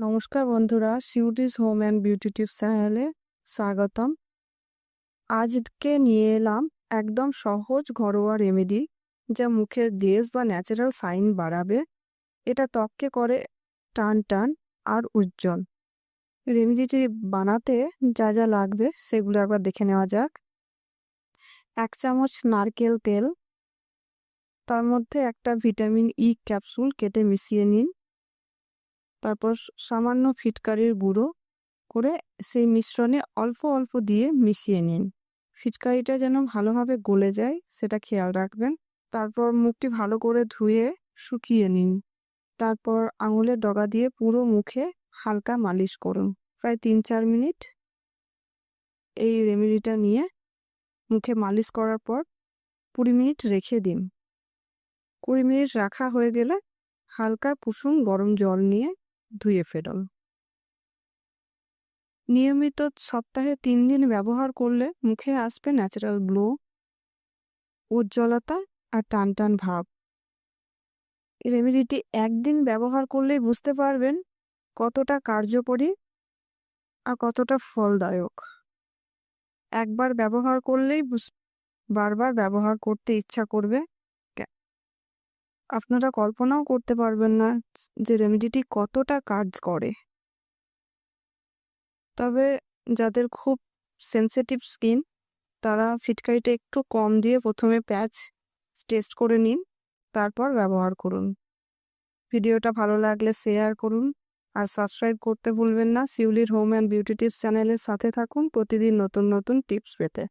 নমস্কার বন্ধুরা সিউটিস হোম অ্যান্ড বিউটি টিপস চ্যানেলে স্বাগতম। আজকে নিয়ে এলাম একদম সহজ ঘরোয়া রেমেডি যা মুখের দেশ বা ন্যাচারাল সাইন বাড়াবে। এটা ত্বককে করে টান টান আর উজ্জ্বল। রেমেডিটি বানাতে যা যা লাগবে সেগুলো একবার দেখে নেওয়া যাক। এক চামচ নারকেল তেল, তার মধ্যে একটা ভিটামিন ই ক্যাপসুল কেটে মিশিয়ে নিন। তারপর সামান্য ফিটকারির গুঁড়ো করে সেই মিশ্রণে অল্প অল্প দিয়ে মিশিয়ে নিন। ফিটকারিটা যেন ভালোভাবে গলে যায়, সেটা খেয়াল রাখবেন। তারপর মুখটি ভালো করে ধুয়ে শুকিয়ে নিন। তারপর আঙুলের ডগা দিয়ে পুরো মুখে হালকা মালিশ করুন। প্রায় তিন চার মিনিট এই রেমেডিটা নিয়ে মুখে মালিশ করার পর কুড়ি মিনিট রেখে দিন। কুড়ি মিনিট রাখা হয়ে গেলে হালকা কুসুম গরম জল নিয়ে ধুয়ে ফেরুন নিয়মিত সপ্তাহে তিন দিন ব্যবহার করলে মুখে আসবে ন্যাচারাল গ্লো উজ্জ্বলতা আর টান টান ভাব। রেমেডিটি একদিন ব্যবহার করলেই বুঝতে পারবেন কতটা কার্যকরী আর কতটা ফলদায়ক। একবার ব্যবহার করলেই বারবার ব্যবহার করতে ইচ্ছা করবে। আপনারা কল্পনাও করতে পারবেন না যে রেমেডিটি কতটা কাজ করে তবে যাদের খুব সেন্সিটিভ স্কিন তারা ফিটকারিটা একটু কম দিয়ে প্রথমে প্যাচ টেস্ট করে নিন, তারপর ব্যবহার করুন। ভিডিওটা ভালো লাগলে শেয়ার করুন, আর সাবস্ক্রাইব করতে ভুলবেন না। সিউলির হোম অ্যান্ড বিউটি টিপস চ্যানেলের সাথে থাকুন, প্রতিদিন নতুন নতুন টিপস পেতে।